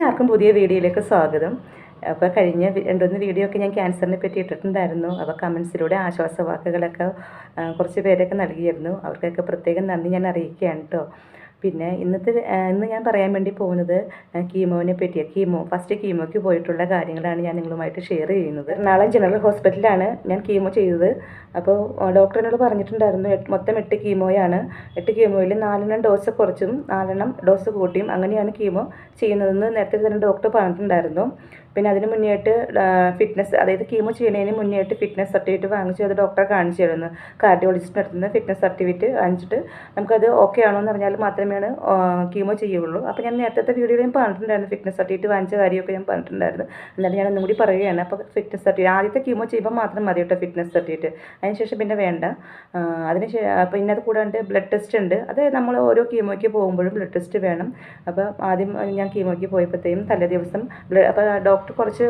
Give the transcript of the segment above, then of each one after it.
എല്ലാവർക്കും പുതിയ വീഡിയോയിലേക്ക് സ്വാഗതം. അപ്പോൾ കഴിഞ്ഞ രണ്ടൊന്ന് വീഡിയോ ഒക്കെ ഞാൻ ക്യാൻസറിനെ പറ്റി ഇട്ടിട്ടുണ്ടായിരുന്നു. അപ്പോൾ കമൻസിലൂടെ ആശ്വാസവാക്കുകളൊക്കെ കുറച്ച് പേരൊക്കെ നൽകിയിരുന്നു. അവർക്കൊക്കെ പ്രത്യേകം നന്ദി ഞാൻ അറിയിക്കുകയാണ് കേട്ടോ പിന്നെ ഇന്നത്തെ ഇന്ന് ഞാൻ പറയാൻ വേണ്ടി പോകുന്നത് കീമോനെ പറ്റിയ കീമോ ഫസ്റ്റ് കീമോയ്ക്ക് പോയിട്ടുള്ള കാര്യങ്ങളാണ് ഞാൻ നിങ്ങളുമായിട്ട് ഷെയർ ചെയ്യുന്നത്. എറണാകുളം ജനറൽ ഹോസ്പിറ്റലിലാണ് ഞാൻ കീമോ ചെയ്തത്. അപ്പോൾ ഡോക്ടറിനോട് പറഞ്ഞിട്ടുണ്ടായിരുന്നു മൊത്തം എട്ട് കീമോയാണ്. എട്ട് കീമോയിൽ നാലെണ്ണം ഡോസ് കുറച്ചും നാലെണ്ണം ഡോസ് കൂട്ടിയും അങ്ങനെയാണ് കീമോ ചെയ്യുന്നതെന്ന് നേരത്തെ തന്നെ ഡോക്ടർ പറഞ്ഞിട്ടുണ്ടായിരുന്നു. പിന്നെ അതിന് മുന്നേയായിട്ട് ഫിറ്റ്നസ് അതായത് കീമോ ചെയ്യുന്നതിന് മുന്നേയായിട്ട് ഫിറ്റ്നസ് സർട്ടിഫിക്കറ്റ് വാങ്ങിച്ചു. അത് ഡോക്ടറെ കാണിച്ചു തരുന്നു. കാർഡിയോളജിസ്റ്റിന്റെ നിന്ന് ഫിറ്റ്നസ് സർട്ടിഫിക്കറ്റ് വാങ്ങിച്ചിട്ട് നമുക്കത് ഓക്കെ ആണോ എന്ന് പറഞ്ഞാൽ മാത്രമേ കീമോ ചെയ്യുള്ളൂ. അപ്പോൾ ഞാൻ നേരത്തെ വീഡിയോയിൽ ഞാൻ പറഞ്ഞിട്ടുണ്ടായിരുന്നു ഫിറ്റ്നസ് സർട്ടിഫിക്കറ്റ് വാങ്ങിച്ച കാര്യമൊക്കെ ഞാൻ പറഞ്ഞിട്ടുണ്ടായിരുന്നു. എന്നാലും ഞാൻ ഒന്നും കൂടി പറയുകയാണ്. അപ്പോൾ ഫിറ്റ്നസ് സർട്ടിഫിക്കറ്റ് ആദ്യത്തെ കീമോ ചെയ്യുമ്പോൾ മാത്രം മതി കേട്ടോ ഫിറ്റ്നസ് സർട്ടിഫിക്കറ്റ് അതിനുശേഷം പിന്നെ വേണ്ട. അതിന് പിന്നെ അത് കൂടാണ്ട് ബ്ലഡ് ടെസ്റ്റ് ഉണ്ട്. അത് നമ്മൾ ഓരോ കീമോയ്ക്ക് പോകുമ്പോഴും ബ്ലഡ് ടെസ്റ്റ് വേണം. അപ്പോൾ ആദ്യം ഞാൻ കീമോയ്ക്ക് പോയപ്പോഴത്തേക്കും തലേ ദിവസം അപ്പോൾ ഡോക്ടർ കുറച്ച്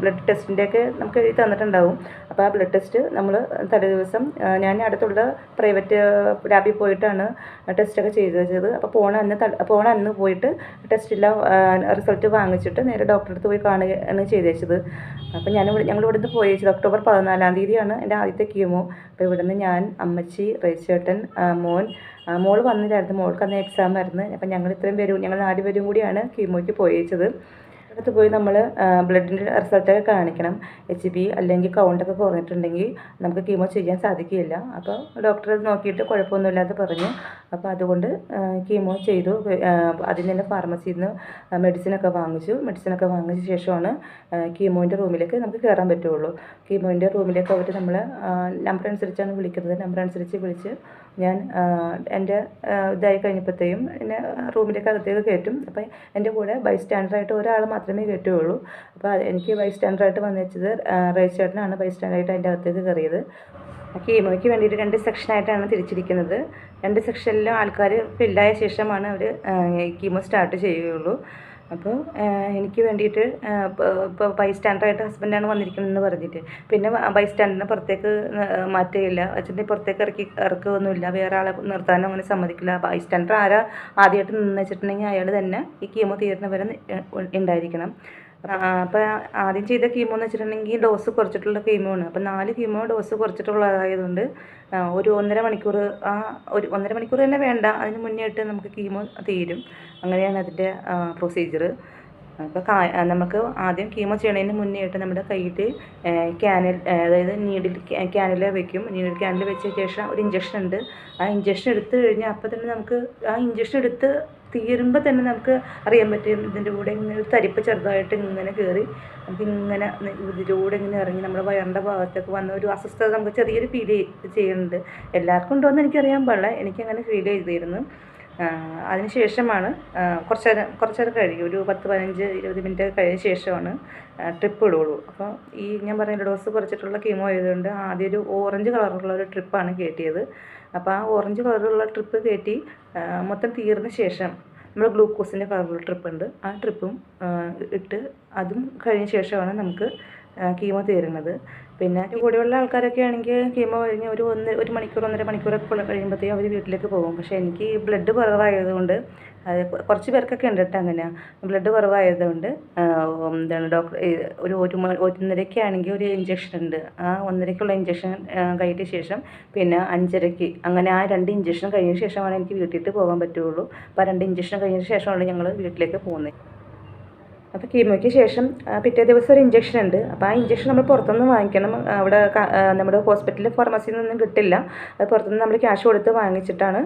ബ്ലഡ് ടെസ്റ്റിന്റെയൊക്കെ നമുക്ക് എഴുതി തന്നിട്ടുണ്ടാവും. അപ്പോൾ ആ ബ്ലഡ് ടെസ്റ്റ് നമ്മൾ തലേ ദിവസം ഞാൻ അടുത്തുള്ള പ്രൈവറ്റ് ലാബിൽ പോയിട്ടാണ് ടെസ്റ്റൊക്കെ ചെയ്ത് വെച്ചത് അപ്പോൾ പോണ അന്ന് പോണ അന്ന് പോയിട്ട് ടെസ്റ്റില്ല റിസൾട്ട് വാങ്ങിച്ചിട്ട് നേരെ ഡോക്ടറെ അടുത്ത് പോയി കാണുകയാണ് ചെയ്ത് വെച്ചത് അപ്പോൾ ഞാൻ ഞങ്ങൾ ഇവിടുന്ന് പോയി വെച്ചത് ഒക്ടോബർ പതിനാലാം തീയതിയാണ് എന്റെ ആദ്യത്തെ കീമോ. അപ്പോൾ ഇവിടുന്ന് ഞാൻ അമ്മച്ചി റേച്ചേട്ടൻ മോൻ മോൾ വന്നില്ലായിരുന്നു. മോൾക്ക് അന്ന് എക്സാം ആയിരുന്നു. അപ്പം ഞങ്ങൾ ഇത്രയും പേരും ഞങ്ങൾ നാല് പേരും കൂടിയാണ് കീമോയ്ക്ക് പോയി വെച്ചത് അടുത്ത് പോയി നമ്മൾ ബ്ലഡിന്റെ റിസൾട്ടൊക്കെ കാണിക്കണം. എച്ച് ബി അല്ലെങ്കിൽ കൗണ്ടൊക്കെ കുറഞ്ഞിട്ടുണ്ടെങ്കിൽ നമുക്ക് കീമോ ചെയ്യാൻ സാധിക്കില്ല അപ്പോൾ ഡോക്ടർ അത് നോക്കിയിട്ട് കുഴപ്പമൊന്നുമില്ലാതെ പറഞ്ഞു. അപ്പോൾ അതുകൊണ്ട് കീമോ ചെയ്തു. അതിന് തന്നെ ഫാർമസിയിൽ നിന്ന് മെഡിസിനൊക്കെ വാങ്ങിച്ചു. മെഡിസിനൊക്കെ വാങ്ങിച്ച ശേഷമാണ് കീമോന്റെ റൂമിലേക്ക് നമുക്ക് കയറാൻ പറ്റുള്ളൂ. കീമോന്റെ റൂമിലേക്ക് അവർ നമ്മൾ നമ്പർ അനുസരിച്ചാണ് വിളിക്കുന്നത്. നമ്പർ അനുസരിച്ച് വിളിച്ച് ഞാൻ എന്റെ ഇതായി കഴിഞ്ഞപ്പോഴത്തേക്കും എന്നെ റൂമിലേക്ക് അകത്തേക്ക് കയറ്റും. അപ്പോൾ എന്റെ കൂടെ ബൈ സ്റ്റാൻഡറായിട്ട് ഒരാൾ മാത്രമേ കയറ്റുകയുള്ളൂ അപ്പോൾ എനിക്ക് ബൈ സ്റ്റാൻഡറായിട്ട് വന്നു വെച്ചത് റേസ് ചേട്ടനാണ് ബൈ സ്റ്റാൻഡായിട്ട് അതിന്റെ അകത്തേക്ക് കയറിയത്. കീമോയ്ക്ക് വേണ്ടിയിട്ട് രണ്ട് സെക്ഷനായിട്ടാണ് തിരിച്ചിരിക്കുന്നത്. രണ്ട് സെക്ഷനിലും ആൾക്കാർ ഫില്ലായ ശേഷമാണ് അവർ കീമോ സ്റ്റാർട്ട് ചെയ്യുകയുള്ളൂ. അപ്പോൾ എനിക്ക് വേണ്ടിയിട്ട് ഇപ്പോൾ ബൈ സ്റ്റാൻഡറായിട്ട് ഹസ്ബൻഡാണ് വന്നിരിക്കുന്നതെന്ന് പറഞ്ഞിട്ട്. പിന്നെ ബൈ സ്റ്റാൻഡിനെ പുറത്തേക്ക് മാറ്റുകയില്ല. അച്ഛന്റെ പുറത്തേക്ക് ഇറക്കി ഇറക്കുകയൊന്നുമില്ല. വേറെ ആളെ നിർത്താനും അങ്ങനെ സമ്മതിക്കില്ല. ബൈ സ്റ്റാൻഡർ ആരാ ആദ്യമായിട്ട് നിന്ന് വെച്ചിട്ടുണ്ടെങ്കിൽ അയാൾ തന്നെ ഈ കീമോ തീരുന്നവരെ വരെ ഉണ്ടായിരിക്കണം. അപ്പോൾ ആദ്യം ചെയ്ത കീമോ എന്ന് വെച്ചിട്ടുണ്ടെങ്കിൽ ഡോസ് കുറച്ചിട്ടുള്ള കീമോ ആണ് അപ്പോൾ നാല് കീമോ ഡോസ് കുറച്ചിട്ടുള്ളതായതുകൊണ്ട് ഒരു ഒന്നര മണിക്കൂർ ആ ഒരു ഒന്നര മണിക്കൂർ തന്നെ വേണ്ട. അതിന് മുന്നേ ആയിട്ട് നമുക്ക് കീമോ തീരും. അങ്ങനെയാണ് അതിന്റെ പ്രൊസീജിയർ അപ്പോൾ കാ നമുക്ക് ആദ്യം കീമോ ചെയ്യണതിന് മുന്നേ ആയിട്ട് നമ്മുടെ കയ്യിൽ ക്യാനിൽ അതായത് നീഡിൽ ക്യാനിൽ വെക്കും. നീഡിൽ ക്യാനിൽ വെച്ച ശേഷം ഒരു ഇഞ്ചക്ഷൻ ഉണ്ട്. ആ ഇഞ്ചക്ഷൻ എടുത്തു കഴിഞ്ഞാൽ അപ്പോൾ തന്നെ നമുക്ക് ആ ഇഞ്ചക്ഷൻ എടുത്ത് തീരുമ്പോൾ തന്നെ നമുക്ക് അറിയാൻ പറ്റും ഇതിന്റെ കൂടെ ഇങ്ങനെ തരിപ്പ് ചെറുതായിട്ട് ഇങ്ങനെ കയറി നമുക്ക് ഇങ്ങനെ ഇതിലൂടെ ഇങ്ങനെ ഇറങ്ങി നമ്മുടെ വയറിന്റെ ഭാഗത്തേക്ക് വന്ന ഒരു അസ്വസ്ഥത നമുക്ക് ചെറിയൊരു ഫീൽ ചെയ്യുന്നുണ്ട് എല്ലാവർക്കും ഉണ്ടോ എന്ന് എനിക്കറിയാൻ പാടില്ല. എനിക്കങ്ങനെ ഫീൽ ചെയ്തിരുന്നു. അതിന് ശേഷമാണ് കുറച്ച് നേരം കുറച്ച് നേരം കഴിയും. ഒരു പത്ത് പതിനഞ്ച് ഇരുപത് മിനിറ്റ് കഴിഞ്ഞ ശേഷമാണ് ട്രിപ്പ് ഇടുകയുള്ളൂ. അപ്പോൾ ഈ ഞാൻ പറഞ്ഞ ഡോസ് കുറച്ചിട്ടുള്ള കീമോ ആയതുകൊണ്ട് ആദ്യം ഒരു ഓറഞ്ച് കളറുള്ള ഒരു ട്രിപ്പാണ് കയറ്റിയത് അപ്പോൾ ആ ഓറഞ്ച് കളറുള്ള ട്രിപ്പ് കയറ്റി മൊത്തം തീർന്ന ശേഷം നമ്മൾ ഗ്ലൂക്കോസിന്റെ കളറുള്ള ട്രിപ്പ് ഉണ്ട്. ആ ട്രിപ്പും ഇട്ട് അതും കഴിഞ്ഞ ശേഷമാണ് നമുക്ക് കീമോ തീരുന്നത്. പിന്നെ കൂടെയുള്ള ആൾക്കാരൊക്കെ ആണെങ്കിൽ കീമോ കഴിഞ്ഞ് ഒരു ഒന്ന് ഒരു മണിക്കൂർ ഒന്നര മണിക്കൂറൊക്കെ കഴിയുമ്പോഴത്തേക്കും അവർ വീട്ടിലേക്ക് പോകും. പക്ഷേ എനിക്ക് ബ്ലഡ് കുറവായതുകൊണ്ട് കുറച്ച് പേർക്കൊക്കെ ഉണ്ട് കേട്ടോ അങ്ങനെ. ബ്ലഡ് കുറവായതുകൊണ്ട് എന്താണ് ഡോക്ടർ ഒരു ഒരു ഒന്നരയ്ക്ക് ആണെങ്കിൽ ഒരു ഇഞ്ചക്ഷൻ ഉണ്ട്. ആ ഒന്നരയ്ക്കുള്ള ഇഞ്ചക്ഷൻ കഴിഞ്ഞ ശേഷം പിന്നെ അഞ്ചരയ്ക്ക് അങ്ങനെ ആ രണ്ട് ഇഞ്ചക്ഷൻ കഴിഞ്ഞ ശേഷമാണ് എനിക്ക് വീട്ടിൽ പോകാൻ പറ്റുള്ളൂ. അപ്പോൾ രണ്ട് ഇഞ്ചക്ഷൻ കഴിഞ്ഞ ശേഷമാണ് ഞങ്ങൾ വീട്ടിലേക്ക് പോകുന്നത്. അപ്പോൾ കീമോയ്ക്ക് ശേഷം പിറ്റേ ദിവസം ഒരു ഇഞ്ചക്ഷൻ ഉണ്ട്. അപ്പോൾ ആ ഇഞ്ചക്ഷൻ നമ്മൾ പുറത്തുനിന്ന് വാങ്ങിക്കണം. അവിടെ നമ്മുടെ ഹോസ്പിറ്റലിൽ ഫാർമസിയിൽ നിന്നും കിട്ടില്ല. അത് പുറത്തുനിന്ന് നമ്മൾ ക്യാഷ് കൊടുത്ത് വാങ്ങിച്ചിട്ടാണ്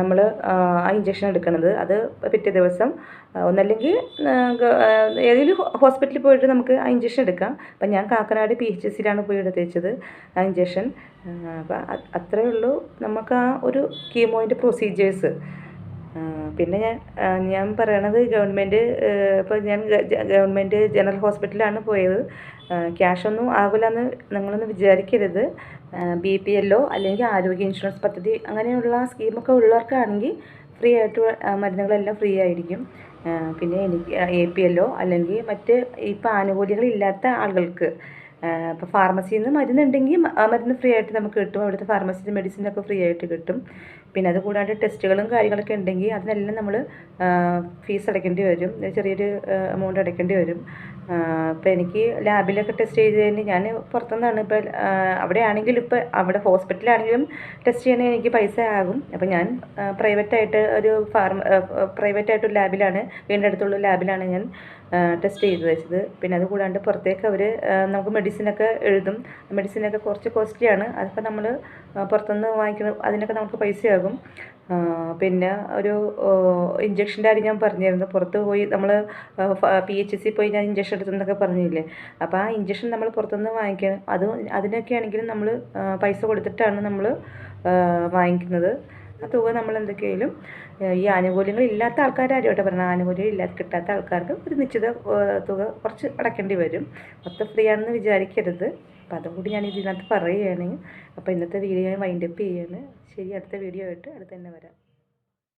നമ്മൾ ആ ഇഞ്ചക്ഷൻ എടുക്കുന്നത്. അത് പിറ്റേ ദിവസം ഒന്നല്ലെങ്കിൽ ഏതെങ്കിലും ഹോസ്പിറ്റലിൽ പോയിട്ട് നമുക്ക് ആ ഇഞ്ചക്ഷൻ എടുക്കാം. അപ്പം ഞാൻ കാക്കനാട് പി എച്ച് സിയിലാണ് പോയി എടുത്തേച്ചത് ആ ഇഞ്ചക്ഷൻ അപ്പോൾ അത്രയേ ഉള്ളൂ. നമുക്ക് ആ ഒരു കീമോയിന്റെ പ്രൊസീജിയേഴ്സ് പിന്നെ ഞാൻ ഞാൻ പറയണത് ഗവൺമെന്റ് ഇപ്പോൾ ഞാൻ ഗവൺമെന്റ് ജനറൽ ഹോസ്പിറ്റലിലാണ് പോയത്. ക്യാഷ് ഒന്നും ആകില്ല എന്ന് നിങ്ങളൊന്നും വിചാരിക്കരുത്. ബി പി എല്ലോ അല്ലെങ്കിൽ ആരോഗ്യ ഇൻഷുറൻസ് പദ്ധതി അങ്ങനെയുള്ള സ്കീമൊക്കെ ഉള്ളവർക്കാണെങ്കിൽ ഫ്രീ ആയിട്ട് മരുന്നുകളെല്ലാം ഫ്രീ ആയിരിക്കും. പിന്നെ എനിക്ക് എ പി എല്ലോ അല്ലെങ്കിൽ മറ്റ് ഇപ്പോൾ ആനുകൂല്യങ്ങളില്ലാത്ത ആളുകൾക്ക് ഇപ്പോൾ ഫാർമസിയിൽ നിന്ന് മരുന്നുണ്ടെങ്കിൽ മരുന്ന് ഫ്രീ ആയിട്ട് നമുക്ക് കിട്ടും. അവിടുത്തെ ഫാർമസിയിൽ മെഡിസിനൊക്കെ ഫ്രീ ആയിട്ട് കിട്ടും. പിന്നെ അത് കൂടാണ്ട് ടെസ്റ്റുകളും കാര്യങ്ങളൊക്കെ ഉണ്ടെങ്കിൽ അതിനെല്ലാം നമ്മൾ ഫീസ് അടയ്ക്കേണ്ടി വരും. ചെറിയൊരു എമൗണ്ട് അടയ്ക്കേണ്ടി വരും. അപ്പോൾ എനിക്ക് ലാബിലൊക്കെ ടെസ്റ്റ് ചെയ്ത് കഴിഞ്ഞ് ഞാൻ പുറത്തുനിന്നാണ് ഇപ്പോൾ അവിടെ ആണെങ്കിലും ഇപ്പോൾ അവിടെ ഹോസ്പിറ്റലാണെങ്കിലും ടെസ്റ്റ് ചെയ്യണമെങ്കിൽ എനിക്ക് പൈസ ആകും. അപ്പോൾ ഞാൻ പ്രൈവറ്റായിട്ട് ഒരു ഫാർമ പ്രൈവറ്റായിട്ട് ലാബിലാണ് വീടിന്റെ അടുത്തുള്ള ലാബിലാണ് ഞാൻ ടെസ്റ്റ് ചെയ്ത് വെച്ചത്. പിന്നെ അത് കൂടാണ്ട് പുറത്തേക്ക് അവർ നമുക്ക് മെഡിസിനൊക്കെ എഴുതും. മെഡിസിനൊക്കെ കുറച്ച് കോസ്റ്റ്ലിയാണ്. അതൊക്കെ നമ്മൾ പുറത്തുനിന്ന് വാങ്ങിക്കണം അതിനൊക്കെ നമുക്ക് പൈസയാകും. ആ, പിന്നെ ഒരു ഇഞ്ചക്ഷന്റെ കാര്യം ഞാൻ പറഞ്ഞിരുന്നു. പുറത്ത് പോയി നമ്മൾ പി എച്ച് സി പോയി ഞാൻ ഇഞ്ചക്ഷൻ എടുത്തെന്നൊക്കെ പറഞ്ഞില്ലേ? അപ്പോൾ ആ ഇഞ്ചക്ഷൻ നമ്മൾ പുറത്തുനിന്ന് വാങ്ങിക്കണം. അത് അതിനൊക്കെ ആണെങ്കിലും നമ്മൾ പൈസ കൊടുത്തിട്ടാണ് നമ്മൾ വാങ്ങിക്കുന്നത്. ആ തുക നമ്മൾ എന്തൊക്കെയായാലും ഈ ആനുകൂല്യങ്ങൾ ഇല്ലാത്ത ആൾക്കാർ കേട്ടോ പറഞ്ഞത് ആനുകൂല്യം ഇല്ലാത്ത കിട്ടാത്ത ആൾക്കാർക്ക് ഒരു നിശ്ചിത തുക കുറച്ച് അടയ്ക്കേണ്ടി വരും. മൊത്തം ഫ്രീ ആണെന്ന് വിചാരിക്കരുത്. അപ്പം അതും കൂടി ഞാൻ ഇതിനകത്ത് പറയുകയാണ്. അപ്പോൾ ഇന്നത്തെ വീഡിയോ ഞാൻ വൈൻഡപ്പ് ചെയ്യാണ്. ശരി അടുത്ത വീഡിയോ ആയിട്ട് അടുത്ത് തന്നെ വരാം.